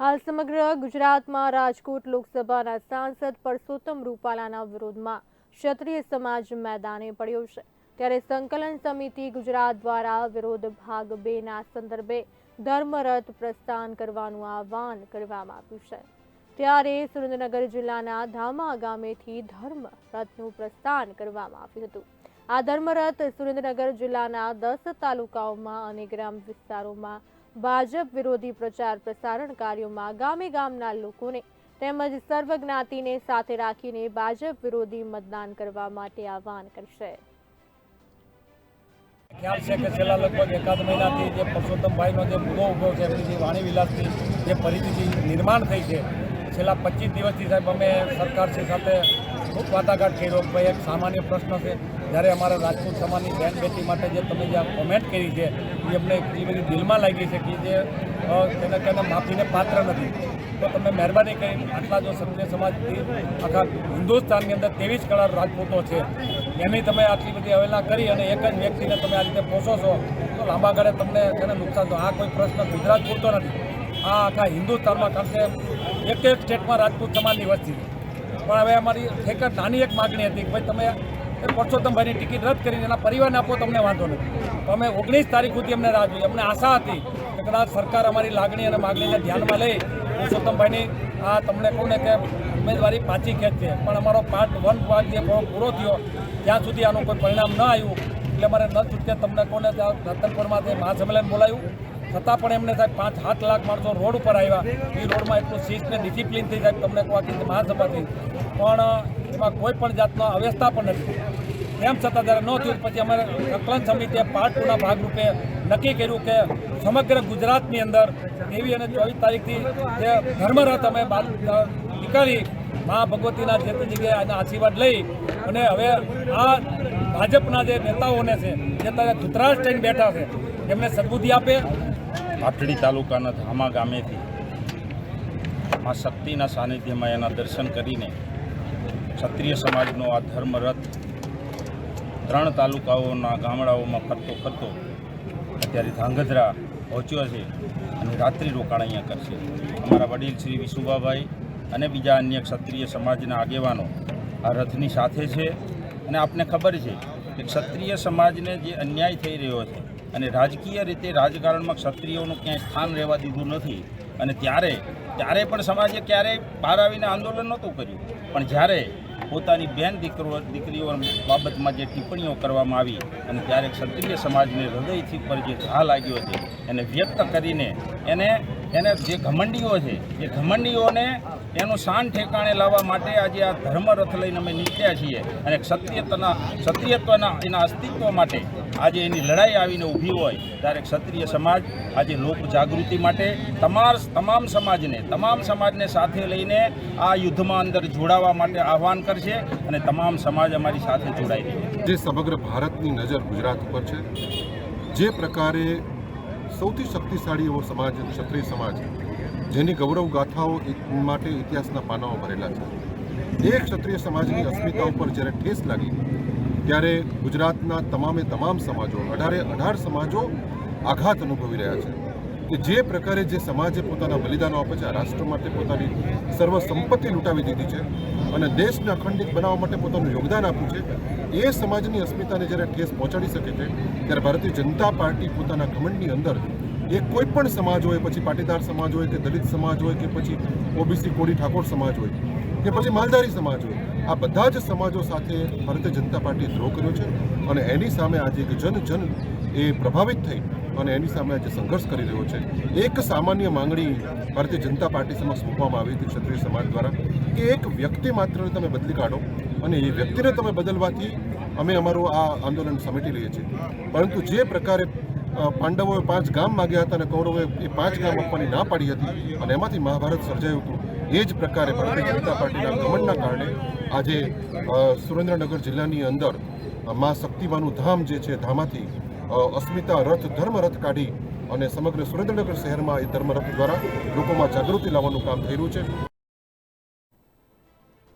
હાલ સમગ્ર ગુજરાતમાં રાજકોટ લોકસભાના સાંસદ પરસોત્તમ રૂપાલાના વિરોધમાં ક્ષત્રિય સમાજ મેદાને પડ્યો છે. ત્યારે સંકલન સમિતિ ગુજરાત દ્વારા વિરોધ ભાગ બેના સંદર્ભે ધર્મરથ પ્રસ્થાન કરવાનું આહવાન કરવામાં આવ્યું છે. ત્યારે સુરેન્દ્રનગર જિલ્લાના ધામા ગામેથી ધર્મ રથનું પ્રસ્થાન કરવામાં આવ્યું હતું. આ ધર્મરથ સુરેન્દ્રનગર જિલ્લાના દસ તાલુકાઓમાં અને ગ્રામ વિસ્તારોમાં ભાજપ વિરોધી પ્રચાર પ્રસારણ કાર્યોમાં ગામે ગામના લોકોને તેમજ સર્વ જ્ઞાતિને સાથે રાખીને ભાજપ વિરોધી મતદાન કરવા માટે આહવાન કરશે. ખ્યાલ છે કે છેલ્લા લગભગ એકાદ મહિનાથી જે પરસોત્તમભાઈનો જે મુદ્દો ઊભો છે, એમની જે વાણી વિલાસની જે પરિસ્થિતિ નિર્માણ થઈ છે, છેલ્લા પચીસ દિવસથી સાહેબ અમે સરકારશ્રી સાથે ખૂબ વાટાઘાટ કર્યો ભાઈ, એક સામાન્ય પ્રશ્ન છે. જ્યારે અમારા રાજપૂત સમાજની બેન બેટી માટે જે તમે જે કોમેન્ટ કરી છે, એ અમને એટલી બધી દિલમાં લાગી છે કે જે તેને તેને માફીને પાત્ર નથી. તો તમે મહેરબાની કરી આટલા જો ક્ષત્રિય સમાજથી આખા હિન્દુસ્તાનની અંદર ત્રેવીસ કળા રાજપૂતો છે, એની તમે આટલી બધી અવહેલા કરી અને એક જ વ્યક્તિને તમે આ રીતે પોષો છો, તો લાંબા ગાળે તમને તેને નુકસાન થયો. આ કોઈ પ્રશ્ન ગુજરાત પૂરતો નથી. આ આખા હિન્દુસ્તાનમાં કારણ કે એક એક સ્ટેટમાં રાજપૂત સમાજની વસ્તી. પણ હવે અમારી એક નાની એક માગણી હતી કે ભાઈ તમે એ પરસોત્તમભાઈની ટિકિટ રદ કરીને એના પરિવારને આપો, તમને વાંધો નથી. તો અમે ઓગણીસ તારીખ સુધી અમને રાહ જોઈએ. અમને આશા હતી કે કદાચ સરકાર અમારી લાગણી અને માગણીને ધ્યાનમાં લઈ પરસોત્તમભાઈની આ તમને કહું ને કે ઉમેદવારી પાછી ખેંચશે પણ અમારો પાર્ટ વન પાર્ટ જે પૂરો- થયો, ત્યાં સુધી આનું કોઈ પરિણામ ન આવ્યું. એટલે અમારે ન છૂટકે તમને કોને ત્યાં રતનપુરમાંથી મહાસંમેલન બોલાયું. છતાં પણ એમને સાહેબ પાંચ સાત લાખ માણસો રોડ ઉપર આવ્યા. એ રોડમાં એટલું શિસ્ત ને ડિસિપ્લિનથી સાહેબ તમને કહો આખી મહાસભાથી પણ એમાં કોઈ પણ જાતનો અવ્યવસ્થા પણ નથી. તેમ છતાં જ્યારે ન થયું, પછી અમારે સંકલન સમિતિએ પાર્ટ ભાગરૂપે નક્કી કર્યું કે સમગ્ર ગુજરાતની અંદર તેવી અને ચોવીસ તારીખથી જે ધર્મરથ અમે નીકાળી મા ભગવતીના જે તે જગ્યાએ આશીર્વાદ લઈ અને હવે આ ભાજપના જે નેતાઓને છે, જે અત્યારે ધૂતરાજ થઈને બેઠા છે, એમને સદબુદ્ધિ આપે. પાટડી તાલુકાના ધામા ગામેથી આ શક્તિના સાનિધ્યમાં એના દર્શન કરીને ક્ષત્રિય સમાજનો આ ધર્મરથ ત્રણ તાલુકાઓના ગામડાઓમાં ફરતો ફરતો અત્યારે ધાંગધ્રા પહોંચ્યો છે અને રાત્રિ રોકાણ અહીંયા કરશે. અમારા વડીલ શ્રી વિશુભાભાઈ અને બીજા અન્ય ક્ષત્રિય સમાજના આગેવાનો આ રથની સાથે છે અને આપને ખબર છે કે ક્ષત્રિય સમાજને જે અન્યાય થઈ રહ્યો છે અને રાજકીય રીતે રાજકારણમાં ક્ષત્રિયોનું ક્યાંય સ્થાન રહેવા દીધું નથી અને ત્યારે ત્યારે પણ સમાજે ક્યારેય બહાર આવીને આંદોલન નહોતું કર્યું. પણ જ્યારે પોતાની બેન દીકરો દીકરીઓ બાબતમાં જે ટિપ્પણીઓ કરવામાં આવી અને ત્યારે ક્ષત્રિય સમાજને હૃદયથી પર જે ઘા લાગ્યો છે. એને વ્યક્ત કરીને એને એને જે ઘમંડીઓ છે, એ ઘમંડીઓને એનું શાન ઠેકાણે લાવવા માટે આજે આ ધર્મરથ લઈને અમે નીકળ્યા છીએ અને ક્ષત્રિયત્વના ક્ષત્રિયત્વના એના અસ્તિત્વ માટે આજે એની લડાઈ આવીને ઊભી હોય, ત્યારે ક્ષત્રિય સમાજ આજે લોક જાગૃતિ માટે તમાર તમામ સમાજને તમામ સમાજને સાથે લઈને આ યુદ્ધમાં અંદર જોડાવા માટે આહવાન કરશે અને તમામ સમાજ અમારી સાથે જોડાઈ રહ્યો જે સમગ્ર ભારતની નજર ગુજરાત ઉપર છે, જે પ્રકારે સૌથી શક્તિશાળી એવો સમાજ, ક્ષત્રિય સમાજ, જેની ગૌરવ ગાથાઓ માટે ઇતિહાસના પાનાઓ ભરેલા છે. એ ક્ષત્રિય સમાજની અસ્મિતા ઉપર જ્યારે ઠેસ લાગી ત્યારે ગુજરાતના તમામે તમામ સમાજો, અઢારે અઢાર સમાજો આઘાત અનુભવી રહ્યા છે કે જે પ્રકારે જે સમાજે પોતાના બલિદાનો આપે છે રાષ્ટ્ર માટે પોતાની સર્વ સંપત્તિ લૂંટાવી દીધી છે અને દેશને અખંડિત બનાવવા માટે પોતાનું યોગદાન આપ્યું છે, એ સમાજની અસ્મિતાને જ્યારે ઠેસ પહોંચાડી શકે છે, ત્યારે ભારતીય જનતા પાર્ટી પોતાના ઘમંડની અંદર એ કોઈ પણ સમાજ હોય, પછી પાટીદાર સમાજ હોય કે દલિત સમાજ હોય કે પછી ઓબીસી કોળી ઠાકોર સમાજ હોય કે પછી માલધારી સમાજ હોય આ બધા જ સમાજો સાથે ભારતીય જનતા પાર્ટીએ દ્રોહ કર્યો છે અને એની સામે આજે એક જન જન એ પ્રભાવિત થઈ અને એની સામે આજે સંઘર્ષ કરી રહ્યો છે. એક સામાન્ય માંગણી ભારતીય જનતા પાર્ટી સમક્ષ મૂકવામાં આવી હતી ક્ષત્રિય સમાજ દ્વારા કે એક વ્યક્તિ માત્રને તમે બદલી કાઢો અને એ વ્યક્તિને તમે બદલવાથી અમે અમારું આ આંદોલન સમેટી લઈએ છીએ. પરંતુ જે પ્રકારે પાંડવોએ પાંચ ગામ માગ્યા હતા અને કૌરવોએ એ પાંચ ગામ આપવાની ના પાડી હતી અને એમાંથી મહાભારત સર્જાયું હતું એ જ પ્રકારે ભારતીય જનતા પાર્ટીના ગમનના કારણે આજે સુરેન્દ્રનગર જિલ્લાની અંદર મા શક્તિમાનું ધામ જે છે ધામાથી અસ્મિતા રથ ધર્મ રથ કાઢી અને સમગ્ર સુરેન્દ્રનગર શહેરમાં એ ધર્મરથ દ્વારા લોકોમાં જાગૃતિ લાવવાનું કામ થઈ રહ્યું છે.